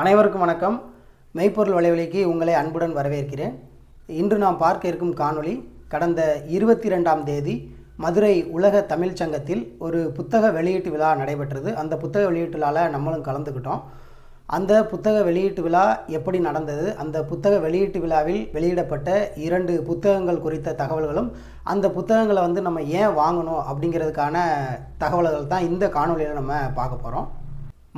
அனைவருக்கும் வணக்கம். மெய்ப்பொருள் வலைவலிக்கு உங்களை அன்புடன் வரவேற்கிறேன். இன்று நாம் பார்க்க இருக்கும் காணொளி கடந்த இருபத்தி ரெண்டாம் தேதி மதுரை உலக தமிழ்ச் சங்கத்தில் ஒரு புத்தக வெளியீட்டு விழா நடைபெற்றது. அந்த புத்தக வெளியீட்டு விழாவில் நம்மளும் கலந்துக்கிட்டோம். அந்த புத்தக வெளியீட்டு விழா எப்படி நடந்தது? அந்த புத்தக வெளியீட்டு விழாவில் வெளியிடப்பட்ட இரண்டு புத்தகங்கள் குறித்த தகவல்களும் அந்த புத்தகங்களை வந்து நம்ம ஏன் வாங்கணும் அப்படிங்கிறதுக்கான தகவல்கள் தான் இந்த காணொளியில் நம்ம பார்க்க போகிறோம்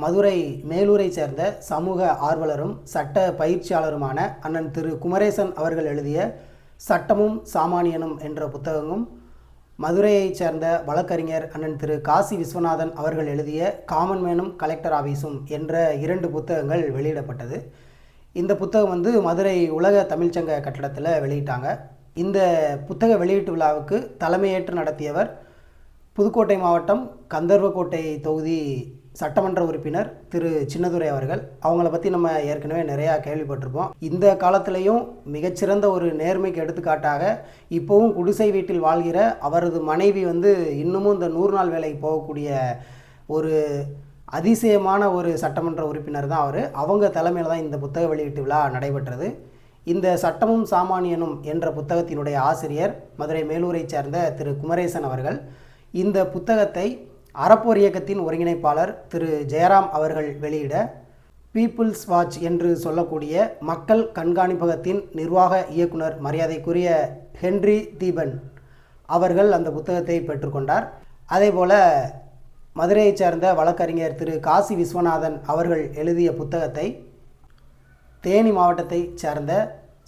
மதுரை மேலூரை சேர்ந்த சமூக ஆர்வலரும் சட்ட பயிற்சியாளருமான அண்ணன் திரு குமரேசன் அவர்கள் எழுதிய சட்டமும் சாமானியனும் என்ற புத்தகமும் மதுரையைச் சேர்ந்த வழக்கறிஞர் அண்ணன் திரு காசி விஸ்வநாதன் அவர்கள் எழுதிய காமன் மேனும் கலெக்டர் ஆபீஸும் என்ற இரண்டு புத்தகங்கள் வெளியிடப்பட்டது. இந்த புத்தகம் வந்து மதுரை உலக தமிழ்ச்சங்க கட்டடத்தில் வெளியிட்டாங்க. இந்த புத்தக வெளியீட்டு விழாவுக்கு தலைமையேற்று நடத்தியவர் புதுக்கோட்டை மாவட்டம் கந்தர்வக்கோட்டை தொகுதி சட்டமன்ற உறுப்பினர் திரு சின்னதுரை அவர்கள். அவங்கள பற்றி நம்ம ஏற்கனவே நிறையா கேள்விப்பட்டிருப்போம். இந்த காலத்திலையும் மிகச்சிறந்த ஒரு நேர்மைக்கு எடுத்துக்காட்டாக இப்போவும் குடிசை வீட்டில் வாழ்கிற அவரது மனைவி வந்து இன்னமும் இந்த நூறு நாள் வேலைக்கு போகக்கூடிய ஒரு அதிசயமான ஒரு சட்டமன்ற உறுப்பினர் தான் அவர். அவங்க தலைமையில் தான் இந்த புத்தக வெளியீட்டு விழா நடைபெற்றது. இந்த சட்டமும் சாமானியனும் என்ற புத்தகத்தினுடைய ஆசிரியர் மதுரை மேலூரைச் சேர்ந்த திரு குமரேசன் அவர்கள் இந்த புத்தகத்தை அறப்போர் இயக்கத்தின் ஒருங்கிணைப்பாளர் திரு ஜெயராம் அவர்கள் வெளியிட பீப்புள்ஸ் வாட்ச் என்று சொல்லக்கூடிய மக்கள் கண்காணிப்பகத்தின் நிர்வாக இயக்குனர் மரியாதைக்குரிய ஹென்றி தீபன் அவர்கள் அந்த புத்தகத்தை பெற்றுக்கொண்டார். அதேபோல மதுரையைச் சேர்ந்த வழக்கறிஞர் திரு காசி விஸ்வநாதன் அவர்கள் எழுதிய புத்தகத்தை தேனி மாவட்டத்தைச் சேர்ந்த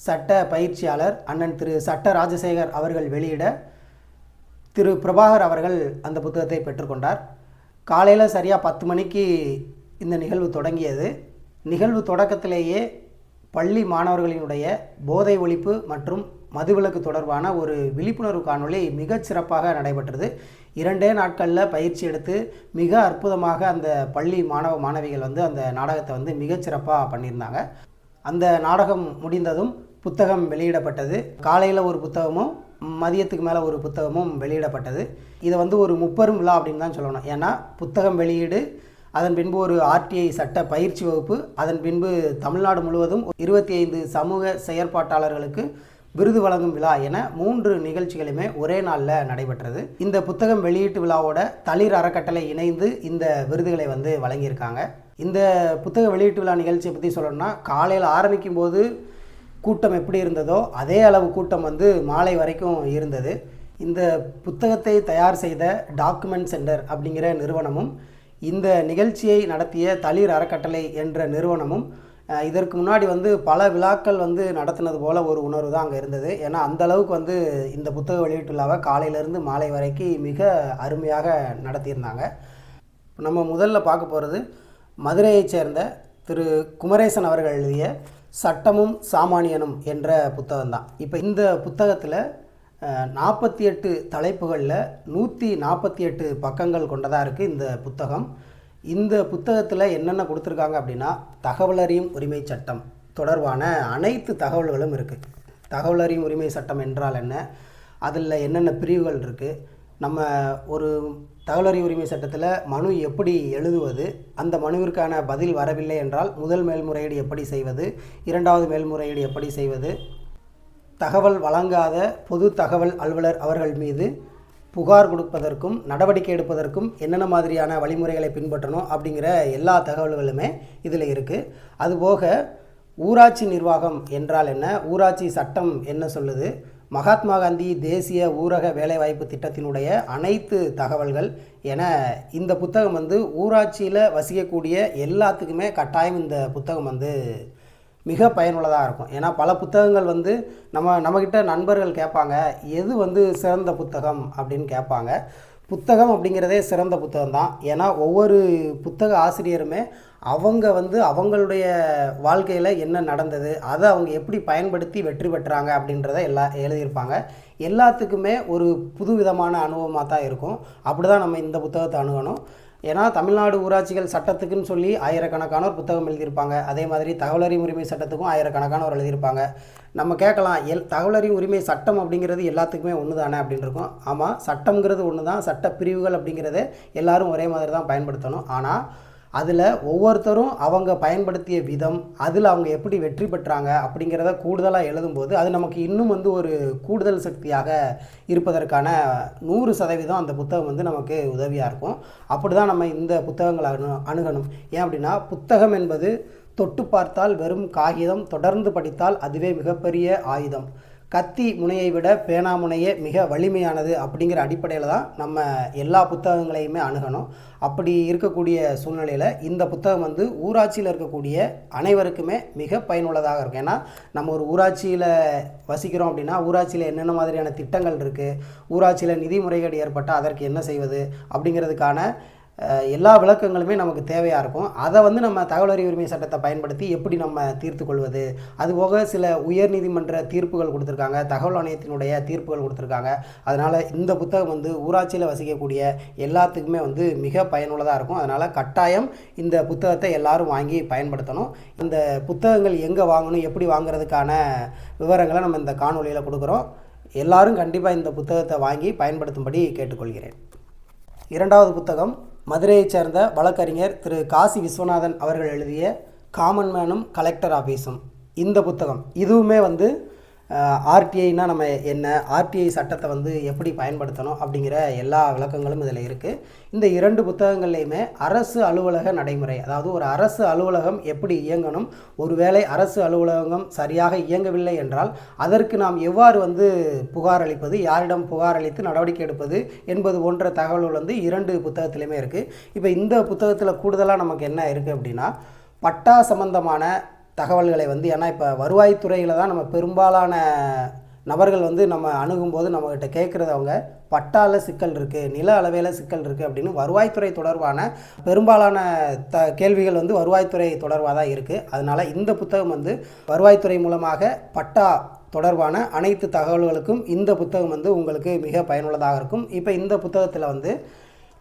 சட்ட பயிற்சியாளர் அண்ணன் திரு சட்ட ராஜசேகர் அவர்கள் வெளியிட திரு பிரபாகர் அவர்கள் அந்த புத்தகத்தை பெற்றுக்கொண்டார். காலையில் சரியாக பத்து மணிக்கு இந்த நிகழ்வு தொடங்கியது. நிகழ்வு தொடக்கத்திலேயே பள்ளி மாணவர்களினுடைய போதை ஒழிப்பு மற்றும் மதுவிலக்கு தொடர்பான ஒரு விழிப்புணர்வு காணொளி மிகச் சிறப்பாக நடைபெற்றது. இரண்டே நாட்களில் பயிற்சி எடுத்து மிக அற்புதமாக அந்த பள்ளி மாணவ மாணவிகள் வந்து அந்த நாடகத்தை வந்து மிகச் சிறப்பாக பண்ணியிருந்தாங்க. அந்த நாடகம் முடிந்ததும் புத்தகம் வெளியிடப்பட்டது. காலையில் ஒரு புத்தகமும் மதியத்துக்கு மேலே ஒரு புத்தகமும் வெளியிடப்பட்டது. இதை வந்து ஒரு முப்பெரும் விழா அப்படின்னு தான் சொல்லணும். ஏன்னா புத்தகம் வெளியீடு அதன் பின்பு ஒரு ஆர்டிஐ சட்ட பயிற்சி வகுப்பு அதன் பின்பு தமிழ்நாடு முழுவதும் இருபத்தி ஐந்து சமூக செயற்பாட்டாளர்களுக்கு விருது வழங்கும் விழா என மூன்று நிகழ்ச்சிகளுமே ஒரே நாளில் நடைபெற்றது. இந்த புத்தகம் வெளியீட்டு விழாவோட தளிர் அறக்கட்டளை இணைந்து இந்த விருதுகளை வந்து வழங்கியிருக்காங்க. இந்த புத்தக வெளியீட்டு விழா நிகழ்ச்சியை பற்றி சொல்லணும்னா காலையில் ஆரம்பிக்கும் போது கூட்டம் எப்படி இருந்ததோ அதே அளவு கூட்டம் வந்து மாலை வரைக்கும் இருந்தது. இந்த புத்தகத்தை தயார் செய்த டாக்குமெண்ட் சென்டர் அப்படிங்கிற நிறுவனமும் இந்த நிகழ்ச்சியை நடத்திய தளிர் அறக்கட்டளை என்ற நிறுவனமும் இதற்கு முன்னாடி வந்து பல விழாக்கள் வந்து நடத்தினது போல ஒரு உணர்வு தான் அங்கே இருந்தது. ஏன்னா அந்த அளவுக்கு வந்து இந்த புத்தக வெளியீட்டு காலையிலேருந்து மாலை வரைக்கும் மிக அருமையாக நடத்தியிருந்தாங்க. நம்ம முதல்ல பார்க்க போகிறது மதுரையைச் சேர்ந்த திரு குமரேசன் அவர்கள் எழுதிய சட்டமும் சாமானியனும் என்ற புத்தகம் தான் இப்போ இந்த புத்தகத்தில் நாற்பத்தி எட்டு தலைப்புகளில் நூற்றி நாற்பத்தி எட்டு பக்கங்கள் கொண்டதாக இருக்குது இந்த புத்தகம். இந்த புத்தகத்தில் என்னென்ன கொடுத்துருக்காங்க அப்படின்னா தகவலறியும் உரிமை சட்டம் தொடர்பான அனைத்து தகவல்களும் இருக்குது தகவலறியும் உரிமை சட்டம் என்றால் என்ன? அதில் என்னென்ன பிரிவுகள் இருக்குது நம்ம ஒரு தகவலறி உரிமை சட்டத்தில் மனு எப்படி எழுதுவது அந்த மனுவிற்கான பதில் வரவில்லை என்றால் முதல் மேல்முறையீடு எப்படி செய்வது இரண்டாவது மேல்முறையீடு எப்படி செய்வது தகவல் வழங்காத பொது தகவல் அலுவலர் அவர்கள் மீது புகார் கொடுப்பதற்கும் நடவடிக்கை எடுப்பதற்கும் என்னென்ன மாதிரியான வழிமுறைகளை பின்பற்றணும் அப்படிங்கிற எல்லா தகவல்களுமே இதில் இருக்குது அதுபோக ஊராட்சி நிர்வாகம் என்றால் என்ன? ஊராட்சி சட்டம் என்ன சொல்லுது? மகாத்மா காந்தி தேசிய ஊரக வேலைவாய்ப்பு திட்டத்தினுடைய அனைத்து தகவல்கள் என இந்த புத்தகம் வந்து ஊராட்சியில் வசிக்கக்கூடிய எல்லாத்துக்குமே கட்டாயம் இந்த புத்தகம் வந்து மிக பயனுள்ளதாக இருக்கும். ஏன்னா பல புத்தகங்கள் வந்து நம்ம நம்மக்கிட்ட நண்பர்கள் கேட்பாங்க எது வந்து சிறந்த புத்தகம் அப்படின்னு கேட்பாங்க. புத்தகம் அப்படிங்கிறதே சிறந்த புத்தகம் தான். ஏன்னா ஒவ்வொரு புத்தக ஆசிரியருமே அவங்க வந்து அவங்களுடைய வாழ்க்கையில் என்ன நடந்தது அதை அவங்க எப்படி பயன்படுத்தி வெற்றி பெற்றாங்க அப்படின்றத எல்லா எழுதியிருப்பாங்க. எல்லாத்துக்குமே ஒரு புதுவிதமான அனுபவமாக தான் இருக்கும். அப்படி தான் நம்ம இந்த புத்தகத்தை அணுகணும். ஏன்னா தமிழ்நாடு ஊராட்சிகள் சட்டத்துக்குன்னு சொல்லி ஆயிரக்கணக்கானோர் புத்தகம் எழுதியிருப்பாங்க. அதே மாதிரி தகவலறியும் உரிமை சட்டத்துக்கும் ஆயிரக்கணக்கானோர் எழுதியிருப்பாங்க. நம்ம கேட்கலாம் எல் தகவலறியும் உரிமை சட்டம் அப்படிங்கிறது எல்லாத்துக்குமே ஒன்று தானே அப்படின்னு இருக்கும். ஆமாம் சட்டம்ங்கிறது ஒன்று தான் சட்ட பிரிவுகள் அப்படிங்கிறத எல்லாரும் ஒரே மாதிரி தான் பயன்படுத்தணும். ஆனால் அதில் ஒவ்வொருத்தரும் அவங்க பயன்படுத்திய விதம் அதில் அவங்க எப்படி வெற்றி பெற்றாங்க அப்படிங்கிறத கூடுதலாக எழுதும்போது அது நமக்கு இன்னும் வந்து ஒரு கூடுதல் சக்தியாக இருப்பதற்கான நூறு சதவீதம் அந்த புத்தகம் வந்து நமக்கு உதவியாக இருக்கும். அப்படி தான் நம்ம இந்த புத்தகங்களை அணு அணுகணும். ஏன் அப்படின்னா புத்தகம் என்பது தொட்டு பார்த்தால் வெறும் காகிதம் தொடர்ந்து படித்தால் அதுவே மிகப்பெரிய ஆயுதம். கத்தி முனையை விட பேனா முனையே மிக வலிமையானது அப்படிங்கிற அடிப்படையில் தான் நம்ம எல்லா புத்தகங்களையுமே அணுகணும். அப்படி இருக்கக்கூடிய சூழ்நிலையில் இந்த புத்தகம் வந்து ஊராட்சியில் இருக்கக்கூடிய அனைவருக்குமே மிக பயனுள்ளதாக இருக்கும். ஏன்னா நம்ம ஒரு ஊராட்சியில் வசிக்கிறோம் அப்படின்னா ஊராட்சியில் என்னென்ன மாதிரியான திட்டங்கள் இருக்குது ஊராட்சியில் நிதி முறைகேடு ஏற்பட்டால் அதற்கு என்ன செய்வது? அப்படிங்கிறதுக்கான எல்லா விளக்கங்களுமே நமக்கு தேவையாக இருக்கும். அதை வந்து நம்ம தகவல் அறிவு உரிமை சட்டத்தை பயன்படுத்தி எப்படி நம்ம தீர்த்து கொள்வது? அதுபோக சில உயர்நீதிமன்ற தீர்ப்புகள் கொடுத்துருக்காங்க. தகவல் ஆணையத்தினுடைய தீர்ப்புகள் கொடுத்துருக்காங்க. அதனால் இந்த புத்தகம் வந்து ஊராட்சியில் வசிக்கக்கூடிய எல்லாத்துக்குமே வந்து மிக பயனுள்ளதாக இருக்கும். அதனால் கட்டாயம் இந்த புத்தகத்தை எல்லாரும் வாங்கி பயன்படுத்தணும். இந்த புத்தகங்கள் எங்கே வாங்கணும் எப்படி வாங்குறதுக்கான விவரங்களை நம்ம இந்த காணொலியில் கொடுக்குறோம். எல்லாரும் கண்டிப்பாக இந்த புத்தகத்தை வாங்கி பயன்படுத்தும்படி கேட்டுக்கொள்கிறேன். இரண்டாவது புத்தகம் மதுரையைச் சேர்ந்த வழக்கறிஞர் திரு காசி விஸ்வநாதன் அவர்கள் எழுதிய காமன் மேனும் கலெக்டர் ஆஃபீஸும் இந்த புத்தகம். இதுவுமே வந்து ஆர்டிஐனா நம்ம என்ன? ஆர்டிஐ சட்டத்தை வந்து எப்படி பயன்படுத்தணும் அப்படிங்கிற எல்லா விளக்கங்களும் இதில் இருக்குது இந்த இரண்டு புத்தகங்கள்லையுமே அரசு அலுவலக நடைமுறை அதாவது ஒரு அரசு அலுவலகம் எப்படி இயங்கணும் ஒருவேளை அரசு அலுவலகம் சரியாக இயங்கவில்லை என்றால் அதற்கு நாம் எவ்வாறு வந்து புகார் அளிப்பது யாரிடம் புகார் அளித்து நடவடிக்கை எடுப்பது என்பது போன்ற தகவல்கள் வந்து இரண்டு புத்தகத்திலையுமே இருக்குது இப்போ இந்த புத்தகத்தில் கூடுதலாக நமக்கு என்ன இருக்குது அப்படின்னா பட்டா சம்பந்தமான தகவல்களை வந்து ஏன்னா இப்போ வருவாய்த்துறையில் தான் நம்ம பெரும்பாலான நபர்கள் வந்து நம்ம அணுகும்போது நம்மக்கிட்ட கேட்குறது அவங்க பட்டால சிக்கல் இருக்குது நில அளவையில் சிக்கல் இருக்குது அப்படின்னு வருவாய்த்துறை தொடர்பான பெரும்பாலான த கேள்விகள் வந்து வருவாய்த்துறை தொடர்பாக தான் இருக்குது அதனால் இந்த புத்தகம் வந்து வருவாய்த்துறை மூலமாக பட்டா தொடர்பான அனைத்து தகவல்களுக்கும் இந்த புத்தகம் வந்து உங்களுக்கு மிக பயனுள்ளதாக இருக்கும். இப்போ இந்த புத்தகத்தில் வந்து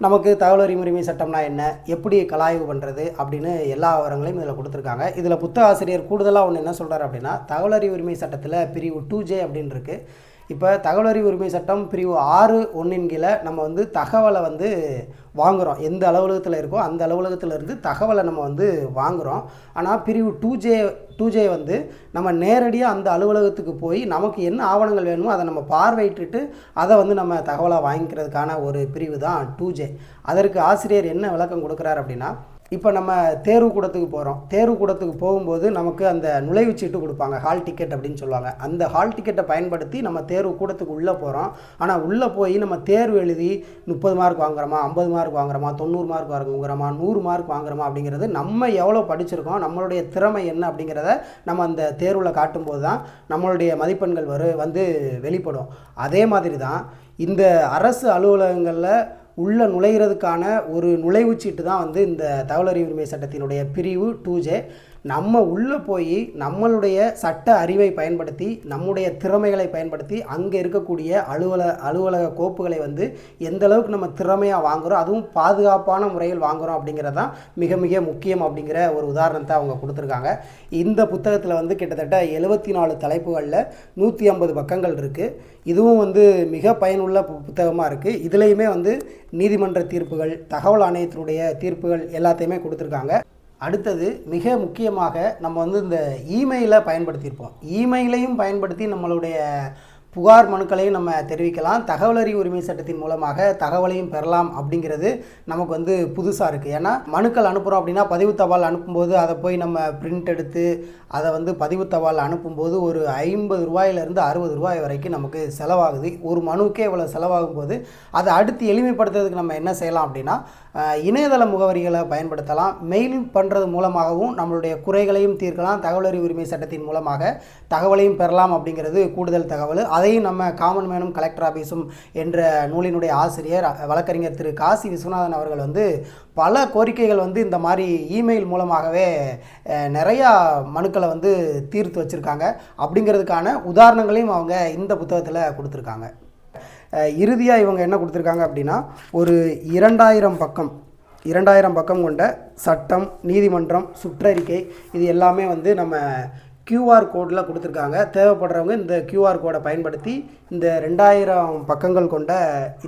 நமக்கு தகவல் உரிமை சட்டம்னா என்ன? எப்படி கலாய்வு பண்ணுறது அப்படின்னு எல்லா விவரங்களையும் இதில் கொடுத்துருக்காங்க. இதில் புத்தக ஆசிரியர் கூடுதலாக ஒன்று என்ன சொல்கிறார் அப்படின்னா தகவல் உரிமை சட்டத்தில் பிரிவு டூ ஜே அப்படின்னு இருக்குது இப்போ தகவல் அறிவு உரிமை சட்டம் பிரிவு ஆறு ஒன்றின் கீழே நம்ம வந்து தகவலை வந்து வாங்குகிறோம் எந்த அலுவலகத்தில் இருக்கோ அந்த அலுவலகத்தில் இருந்து தகவலை நம்ம வந்து வாங்குகிறோம் ஆனால் பிரிவு டூ ஜே டூ ஜே வந்து நம்ம நேரடியாக அந்த அலுவலகத்துக்கு போய் நமக்கு என்ன ஆவணங்கள் வேணுமோ அதை நம்ம பார்வையிட்டுட்டு அதை வந்து நம்ம தகவலாக வாங்கிக்கிறதுக்கான ஒரு பிரிவு தான் டூ ஜே. அதற்கு ஆசிரியர் என்ன விளக்கம் கொடுக்குறாரு அப்படின்னா இப்போ நம்ம தேர்வு கூடத்துக்கு போகிறோம் தேர்வு கூடத்துக்கு போகும்போது நமக்கு அந்த நுழைவுச் சீட்டு கொடுப்பாங்க. ஹால் டிக்கெட் அப்படின்னு சொல்லுவாங்க. அந்த ஹால் டிக்கெட்டை பயன்படுத்தி நம்ம தேர்வு கூடத்துக்கு உள்ளே போகிறோம் ஆனால் உள்ளே போய் நம்ம தேர்வு எழுதி முப்பது மார்க் வாங்குறோமா ஐம்பது மார்க் வாங்குறோமா தொண்ணூறு மார்க் வாங்குறோமா நூறு மார்க் வாங்குறோமா அப்படிங்கிறது நம்ம எவ்வளோ படிச்சிருக்கோம் நம்மளுடைய திறமை என்ன அப்படிங்கிறத நம்ம அந்த தேர்வில் காட்டும்போது தான் நம்மளுடைய மதிப்பெண்கள் வரு வந்து வெளிப்படும். அதே மாதிரி தான் இந்த அரசு அலுவலகங்களில் உள்ளே நுழைகிறதுக்கான ஒரு நுழைவுச்சீட்டு தான் வந்து இந்த தகவல் அறிவுரிமை சட்டத்தினுடைய பிரிவு டூ ஜே நம்ம உள்ளே போய் நம்மளுடைய சட்ட அறிவை பயன்படுத்தி நம்முடைய திறமைகளை பயன்படுத்தி அங்கே இருக்கக்கூடிய அலுவலக அலுவலக கோப்புகளை வந்து எந்த அளவுக்கு நம்ம திறமையாக வாங்குகிறோம் அதுவும் பாதுகாப்பான முறையில் வாங்குகிறோம் அப்படிங்கிறது தான் மிக மிக முக்கியம் அப்படிங்கிற ஒரு உதாரணத்தை அவங்க கொடுத்துருக்காங்க. இந்த புத்தகத்தில் வந்து கிட்டத்தட்ட எழுபத்தி நாலு தலைப்புகளில் நூற்றி ஐம்பது பக்கங்கள் இருக்குது இதுவும் வந்து மிக பயனுள்ள பு- புத்தகமாக இருக்குது இதுலேயுமே வந்து நீதிமன்ற தீர்ப்புகள் தகவல் ஆணையத்தினுடைய தீர்ப்புகள் எல்லாத்தையுமே கொடுத்துருக்காங்க. அடுத்தது மிக முக்கியமாக நம்ம வந்து இந்த இமெயிலை பயன்படுத்தியிருப்போம். இமெயிலையும் பயன்படுத்தி நம்மளுடைய புகார் மனுக்களையும் நம்ம தெரிவிக்கலாம். தகவல் அறிவு உரிமை சட்டத்தின் மூலமாக தகவலையும் பெறலாம் அப்படிங்கிறது நமக்கு வந்து புதுசாக இருக்குது ஏன்னா மனுக்கள் அனுப்புகிறோம் அப்படின்னா பதிவு தபால் அனுப்பும்போது அதை போய் நம்ம பிரிண்ட் எடுத்து அதை வந்து பதிவு தபால் அனுப்பும்போது ஒரு ஐம்பது ரூபாயிலிருந்து அறுபது ரூபாய் வரைக்கும் நமக்கு செலவாகுது. ஒரு மனுக்கே இவ்வளோ செலவாகும் போது அதை அடுத்து எளிமைப்படுத்துறதுக்கு நம்ம என்ன செய்யலாம் அப்படின்னா இணையதள முகவரிகளை பயன்படுத்தலாம். மெயில் பண்ணுறது மூலமாகவும் நம்மளுடைய குறைகளையும் தீர்க்கலாம். தகவல் அறிவு உரிமை சட்டத்தின் மூலமாக தகவலையும் பெறலாம் அப்படிங்கிறது கூடுதல் தகவல். அதையும் நம்ம காமன் மேனும் கலெக்டர் ஆஃபீஸும் என்ற நூலினுடைய ஆசிரியர் வழக்கறிஞர் திரு காசி விஸ்வநாதன் அவர்கள் வந்து பல கோரிக்கைகள் வந்து இந்த மாதிரி இமெயில் மூலமாகவே நிறையா மனுக்களை வந்து தீர்த்து வச்சுருக்காங்க. அப்படிங்கிறதுக்கான உதாரணங்களையும் அவங்க இந்த புத்தகத்தில் கொடுத்துருக்காங்க. இறுதியாக இவங்க என்ன கொடுத்துருக்காங்க அப்படின்னா ஒரு இரண்டாயிரம் பக்கம் இரண்டாயிரம் பக்கம் கொண்ட சட்டம் நீதிமன்றம் சுற்றறிக்கை இது எல்லாமே வந்து நம்ம கியூஆர் கோடில் கொடுத்துருக்காங்க. தேவைப்படுறவங்க இந்த கியூஆர் கோடை பயன்படுத்தி இந்த ரெண்டாயிரம் பக்கங்கள் கொண்ட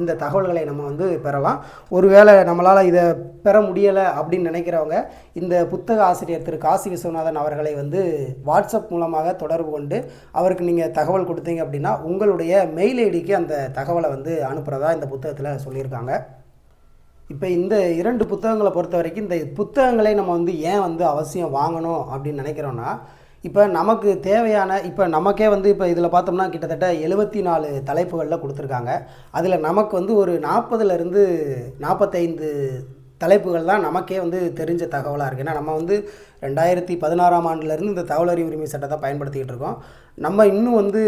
இந்த தகவல்களை நம்ம வந்து பெறலாம். ஒருவேளை நம்மளால் இதை பெற முடியலை அப்படின்னு நினைக்கிறவங்க இந்த புத்தக ஆசிரியர் திரு. காசி விஸ்வநாதன் அவர்களை வந்து வாட்ஸ்அப் மூலமாக தொடர்பு கொண்டு அவருக்கு நீங்கள் தகவல் கொடுத்தீங்க அப்படின்னா உங்களுடைய மெயில் ஐடிக்கு அந்த தகவலை வந்து அனுப்புகிறதா இந்த புத்தகத்தில் சொல்லியிருக்காங்க. இப்போ இந்த இரண்டு புத்தகங்களை பொறுத்த வரைக்கும் இந்த புத்தகங்களை நம்ம வந்து ஏன் வந்து அவசியம் வாங்கணும் அப்படின்னு நினைக்கிறோன்னா இப்போ நமக்கு தேவையான இப்போ நமக்கே வந்து இப்போ இதில் பார்த்தோம்னா கிட்டத்தட்ட எழுபத்தி நாலு தலைப்புகளில் கொடுத்துருக்காங்க. அதில் நமக்கு வந்து ஒரு நாற்பதுலேருந்து நாற்பத்தைந்து தலைப்புகள் தான் நமக்கே வந்து தெரிஞ்ச தகவலாக இருக்குது ஏன்னா நம்ம வந்து ரெண்டாயிரத்தி பதினாறாம் ஆண்டுலேருந்து இந்த தகவல் அறிவு உரிமை சட்டத்தை பயன்படுத்திக்கிட்டு இருக்கோம். நம்ம இன்னும் வந்து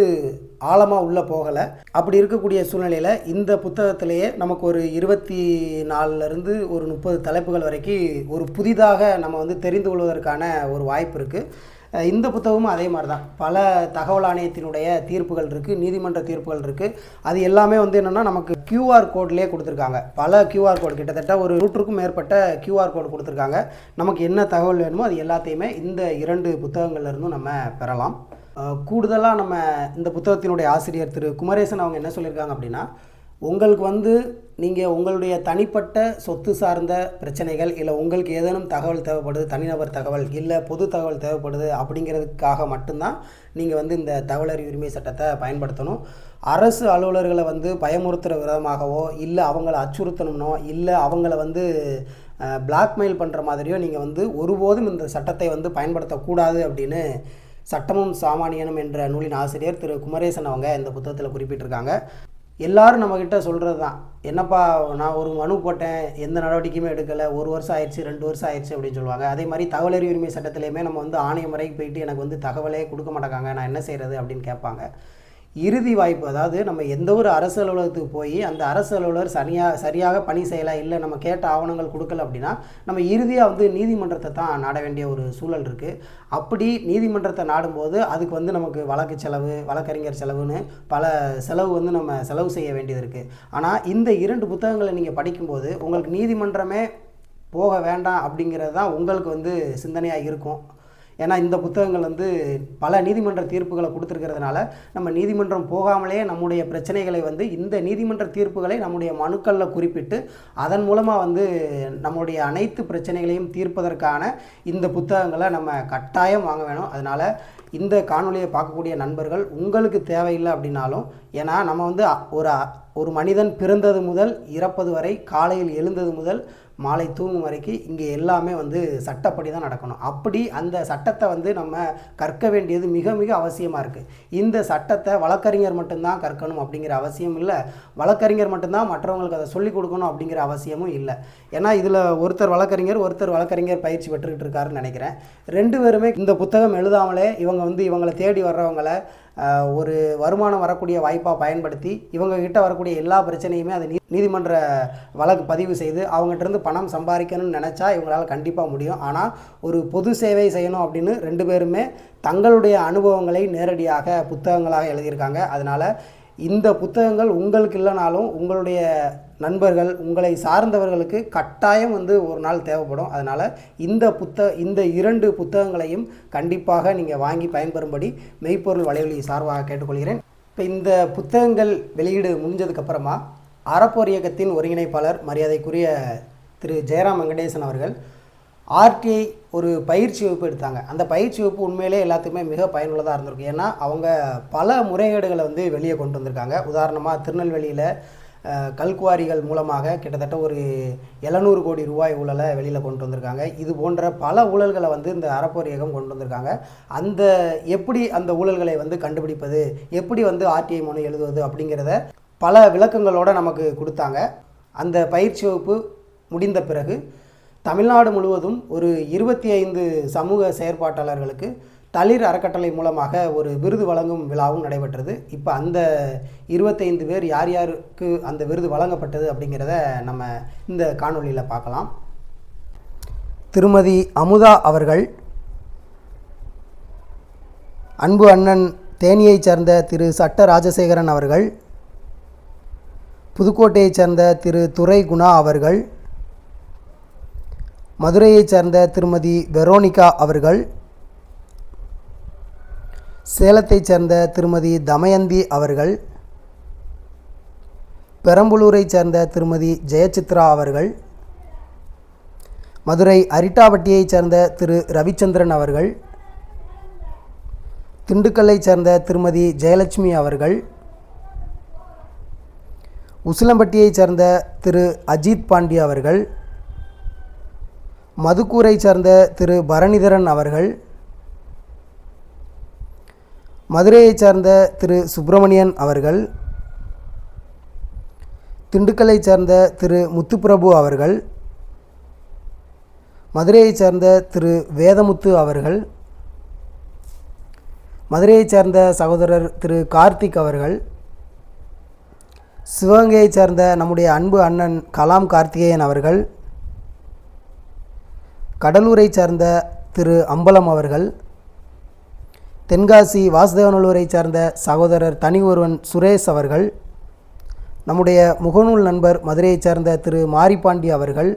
ஆழமாக உள்ளே போகலை. அப்படி இருக்கக்கூடிய சூழ்நிலையில் இந்த புத்தகத்திலேயே நமக்கு ஒரு இருபத்தி நாலுலேருந்து ஒரு முப்பது தலைப்புகள் வரைக்கும் ஒரு புதிதாக நம்ம வந்து தெரிந்து கொள்வதற்கான ஒரு வாய்ப்பு இருக்குது இந்த புத்தகமும் அதே மாதிரி தான் பல தகவல் ஆணையத்தினுடைய தீர்ப்புகள் இருக்குது நீதிமன்ற தீர்ப்புகள் இருக்குது அது எல்லாமே வந்து என்னென்னா நமக்கு கியூஆர் கோட்லேயே கொடுத்துருக்காங்க. பல கியூஆர் கோடு கிட்டத்தட்ட ஒரு நூற்றுக்கும் மேற்பட்ட கியூஆர் கோடு கொடுத்துருக்காங்க. நமக்கு என்ன தகவல் வேணுமோ அது எல்லாத்தையுமே இந்த இரண்டு புத்தகங்கள்லேருந்தும் நம்ம பெறலாம். கூடுதலாக நம்ம இந்த புத்தகத்தினுடைய ஆசிரியர் திரு குமரேசன் அவங்க என்ன சொல்லியிருக்காங்க அப்படின்னா உங்களுக்கு வந்து நீங்கள் உங்களுடைய தனிப்பட்ட சொத்து சார்ந்த பிரச்சனைகள் இல்லை உங்களுக்கு ஏதேனும் தகவல் தேவைப்படுது தனிநபர் தகவல் இல்லை பொது தகவல் தேவைப்படுது அப்படிங்கிறதுக்காக மட்டும்தான் நீங்கள் வந்து இந்த தகவல் உரிமை சட்டத்தை பயன்படுத்தணும். அரசு அலுவலர்களை வந்து பயமுறுத்துகிற விதமாகவோ இல்லை அவங்கள அச்சுறுத்தணும்னோ இல்லை அவங்கள வந்து பிளாக்மெயில் பண்ணுற மாதிரியோ நீங்கள் வந்து ஒருபோதும் இந்த சட்டத்தை வந்து பயன்படுத்தக்கூடாது அப்படின்னு சட்டமும் சாமானியனும் என்ற நூலின் ஆசிரியர் திரு குமரேசன் அவங்க இந்த புத்தகத்தில் குறிப்பிட்டிருக்காங்க. எல்லாரும் நம்மக்கிட்ட சொல்கிறது தான் என்னப்பா நான் ஒரு மனு போட்டேன் எந்த நடவடிக்கையுமே எடுக்கலை ஒரு வருஷம் ஆயிடுச்சு ரெண்டு வருஷம் ஆயிடுச்சு அப்படின்னு சொல்லுவாங்க. அதே மாதிரி தகவல் உரிமை சட்டத்திலையுமே நம்ம வந்து ஆணைய முறைக்கு போயிட்டு எனக்கு வந்து தகவலே கொடுக்க மாட்டாங்க நான் என்ன செய்கிறது அப்படின்னு கேட்பாங்க. இறுதி வாய்ப்பு அதாவது நம்ம எந்த ஒரு அரசு அலுவலகத்துக்கு போய் அந்த அரசு அலுவலர் சரியாக சரியாக பணி செய்யலாம் இல்லை நம்ம கேட்ட ஆவணங்கள் கொடுக்கல அப்படின்னா நம்ம இறுதியாக வந்து நீதிமன்றத்தை தான் நாட வேண்டிய ஒரு சூழல் இருக்குது அப்படி நீதிமன்றத்தை நாடும்போது அதுக்கு வந்து நமக்கு வழக்கு செலவு வழக்கறிஞர் செலவுன்னு பல செலவு வந்து நம்ம செலவு செய்ய வேண்டியது இருக்குது ஆனால் இந்த இரண்டு புத்தகங்களை நீங்கள் படிக்கும்போது உங்களுக்கு நீதிமன்றமே போக வேண்டாம் அப்படிங்கிறது தான் உங்களுக்கு வந்து சிந்தனையாக இருக்கும். ஏன்னா இந்த புத்தகங்கள் வந்து பல நீதிமன்ற தீர்ப்புகளை கொடுத்துருக்கிறதுனால நம்ம நீதிமன்றம் போகாமலே நம்முடைய பிரச்சனைகளை வந்து இந்த நீதிமன்ற தீர்ப்புகளை நம்முடைய மனுக்களில் குறிப்பிட்டு அதன் மூலமாக வந்து நம்முடைய அனைத்து பிரச்சனைகளையும் தீர்ப்பதற்கான இந்த புத்தகங்களை நம்ம கட்டாயம் வாங்க வேணும். அதனால் இந்த காணொலியை பார்க்கக்கூடிய நண்பர்கள் உங்களுக்கு தேவையில்லை அப்படின்னாலும் ஏன்னா நம்ம வந்து ஒரு ஒரு மனிதன் பிறந்தது முதல் இறப்பது வரை காலையில் எழுந்தது முதல் மாலை தூங்கும் வரைக்கும் இங்கே எல்லாமே வந்து சட்டப்படி தான் நடக்கணும். அப்படி அந்த சட்டத்தை வந்து நம்ம கற்க வேண்டியது மிக மிக அவசியமாக இருக்குது இந்த சட்டத்தை வழக்கறிஞர் மட்டும்தான் கற்கணும் அப்படிங்கிற அவசியம் இல்லை. வழக்கறிஞர் மட்டும்தான் மற்றவங்களுக்கு அதை சொல்லிக் கொடுக்கணும் அப்படிங்கிற அவசியமும் இல்லை. ஏன்னா இதில் ஒருத்தர் வழக்கறிஞர் ஒருத்தர் வழக்கறிஞர் பயிற்சி பெற்றுக்கிட்டு இருக்காருன்னு நினைக்கிறேன். ரெண்டு பேருமே இந்த புத்தகம் எழுதாமலே இவங்க வந்து இவங்களை தேடி வர்றவங்களை ஒரு வருமானம் வரக்கூடிய வாய்ப்பாக பயன்படுத்தி இவங்ககிட்ட வரக்கூடிய எல்லா பிரச்சனையுமே அதை நீதிமன்ற வழக்கு பதிவு செய்து அவங்ககிட்ட இருந்து பணம் சம்பாதிக்கணும்னு நினச்சா இவங்களால் கண்டிப்பாக முடியும். ஆனால் ஒரு பொது சேவை செய்யணும் அப்படின்னு ரெண்டு பேருமே தங்களுடைய அனுபவங்களை நேரடியாக புத்தகங்களாக எழுதியிருக்காங்க. அதனால் இந்த புத்தகங்கள் உங்களுக்கு இல்லைனாலும் உங்களுடைய நண்பர்கள் உங்களை சார்ந்தவர்களுக்கு கட்டாயம் வந்து ஒரு நாள் தேவைப்படும். அதனால் இந்த புத்த இந்த இரண்டு புத்தகங்களையும் கண்டிப்பாக நீங்கள் வாங்கி பயன்பெறும்படி மெய்ப்பொருள் வலைவலி சார்பாக கேட்டுக்கொள்கிறேன். இப்போ இந்த புத்தகங்கள் வெளியீடு முடிஞ்சதுக்கப்புறமா அறப்போர் இயக்கத்தின் ஒருங்கிணைப்பாளர் மரியாதைக்குரிய திரு. ஜெயராம் வெங்கடேசன் அவர்கள் ஆர்டிஐ ஒரு பயிற்சி வகுப்பு எடுத்தாங்க. அந்த பயிற்சி வகுப்பு உண்மையிலே எல்லாத்துக்குமே மிக பயனுள்ளதாக இருந்திருக்கு ஏன்னா அவங்க பல முறைகேடுகளை வந்து வெளியே கொண்டு வந்திருக்காங்க. உதாரணமாக திருநெல்வேலியில் கல்குவாரிகள் மூலமாக கிட்டத்தட்ட ஒரு எழுநூறு கோடி ரூபாய் ஊழலை வெளியில் கொண்டு வந்திருக்காங்க. இது போன்ற பல ஊழல்களை வந்து இந்த அறப்போர் இயக்கம் கொண்டு வந்திருக்காங்க. அந்த எப்படி அந்த ஊழல்களை வந்து கண்டுபிடிப்பது? எப்படி வந்து ஆர்டிஐ மனு எழுதுவது அப்படிங்கிறத பல விளக்கங்களோடு நமக்கு கொடுத்தாங்க. அந்த பயிற்சி வகுப்பு முடிந்த பிறகு தமிழ்நாடு முழுவதும் ஒரு இருபத்தி ஐந்து சமூக செயற்பாட்டாளர்களுக்கு தளிர் அறக்கட்டளை மூலமாக ஒரு விருது வழங்கும் விழாவும் நடைபெற்றது. இப்போ அந்த இருபத்தைந்து பேர் யார் யாருக்கு அந்த விருது வழங்கப்பட்டது அப்படிங்கிறத நம்ம இந்த காணொளியில் பார்க்கலாம். திருமதி அமுதா அவர்கள் அன்பு அண்ணன் தேனியைச் சேர்ந்த திரு சட்ட ராஜசேகரன் அவர்கள் புதுக்கோட்டையைச் சேர்ந்த திரு துரை குணா அவர்கள் மதுரையைச் சேர்ந்த திருமதி வெரோனிகா அவர்கள் சேலத்தைச் சேர்ந்த திருமதி தமயந்தி அவர்கள் பெரம்பலூரைச் சேர்ந்த திருமதி ஜெயசித்ரா அவர்கள் மதுரை அரிட்டாவட்டியைச் சேர்ந்த திரு ரவிச்சந்திரன் அவர்கள் திண்டுக்கல்லைச் சேர்ந்த திருமதி ஜெயலட்சுமி அவர்கள் உசிலம்பட்டியைச் சேர்ந்த திரு அஜித் பாண்டி அவர்கள் மதுக்கூரைச் சேர்ந்த திரு பரணிதரன் அவர்கள் மதுரையைச் சார்ந்த திரு சுப்பிரமணியன் அவர்கள் திண்டுக்கல்லைச் சார்ந்த திரு முத்துப்பிரபு அவர்கள் மதுரையைச் சார்ந்த திரு வேதமுத்து அவர்கள் மதுரையைச் சேர்ந்த சகோதரர் திரு கார்த்திக் அவர்கள் சிவகங்கையைச் சேர்ந்த நம்முடைய அன்பு அண்ணன் கலாம் கார்த்திகேயன் அவர்கள் கடலூரைச் சேர்ந்த திரு அம்பலம் அவர்கள் தென்காசி வாசுதேவநல்லூரை சேர்ந்த சகோதரர் தனி ஒருவன் சுரேஷ் அவர்கள் நம்முடைய முகநூல் நண்பர் மதுரையைச் சார்ந்த திரு மாரிபாண்டி அவர்கள்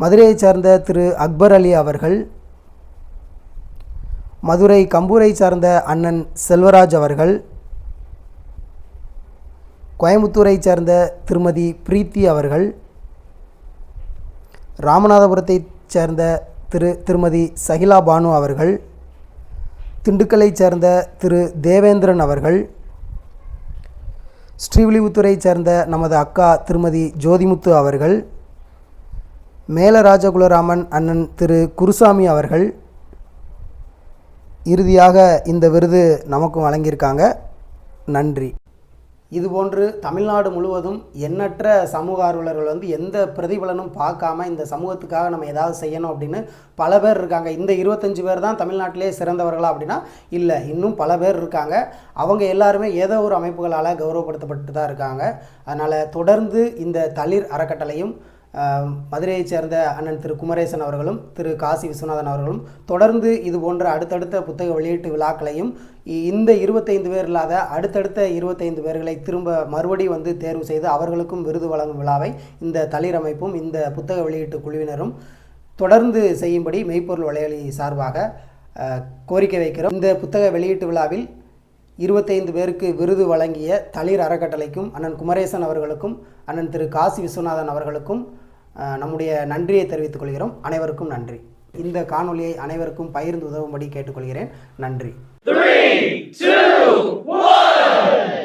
மதுரையைச் சார்ந்த திரு அக்பர் அலி அவர்கள் மதுரை கம்பூரை சார்ந்த அண்ணன் செல்வராஜ் அவர்கள் கோயம்புத்தூரை சேர்ந்த திருமதி பிரீத்தி அவர்கள் ராமநாதபுரத்தைச் சேர்ந்த திரு திருமதி சகிலா பானு அவர்கள் திண்டுக்கலைச் சேர்ந்த திரு தேவேந்திரன் அவர்கள் ஸ்ரீவிலிபுத்தூரைச் சேர்ந்த நமது அக்கா திருமதி ஜோதிமுத்து அவர்கள் மேலராஜகுலராமன் அண்ணன் திரு குருசாமி அவர்கள் இறுதியாக இந்த விருது நமக்கும் வழங்கியிருக்காங்க. நன்றி. இதுபோன்று தமிழ்நாடு முழுவதும் எண்ணற்ற சமூக ஆர்வலர்கள் வந்து எந்த பிரதிபலனும் பார்க்காம இந்த சமூகத்துக்காக நம்ம ஏதாவது செய்யணும் அப்படின்னு பல பேர் இருக்காங்க. இந்த இருபத்தஞ்சு பேர் தான் தமிழ்நாட்டிலே சிறந்தவர்களா அப்படின்னா இல்லை. இன்னும் பல பேர் இருக்காங்க. அவங்க எல்லாருமே ஏதோ ஒரு அமைப்புகளால் கௌரவப்படுத்தப்பட்டு தான் இருக்காங்க. அதனால் தொடர்ந்து இந்த தளிர் அறக்கட்டளையும் மதுரையைச் சேர்ந்த அண்ணன் திரு குமரேசன் அவர்களும் திரு காசி விஸ்வநாதன் அவர்களும் தொடர்ந்து இது போன்ற அடுத்தடுத்த புத்தக வெளியீட்டு விழாக்களையும் இந்த இருபத்தைந்து பேர் இல்லாத அடுத்தடுத்த இருபத்தைந்து பேர்களை திரும்ப மறுபடி வந்து தேர்வு செய்து அவர்களுக்கும் விருது வழங்கும் விழாவை இந்த தளிர் அமைப்பும் இந்த புத்தக வெளியீட்டு குழுவினரும் தொடர்ந்து செய்யும்படி மெய்ப்பொருள் வலையொலி சார்பாக கோரிக்கை வைக்கிறோம். இந்த புத்தக வெளியீட்டு விழாவில் இருபத்தைந்து பேருக்கு விருது வழங்கிய தளிர் அறக்கட்டளைக்கும் அண்ணன் குமரேசன் அவர்களுக்கும் அண்ணன் திரு காசி விஸ்வநாதன் அவர்களுக்கும் நம்முடைய நன்றியை தெரிவித்துக் கொள்கிறோம். அனைவருக்கும் நன்றி. இந்த காணொலியை அனைவருக்கும் பகிர்ந்து உதவும்படி கேட்டுக்கொள்கிறேன். நன்றி. Three, two, one.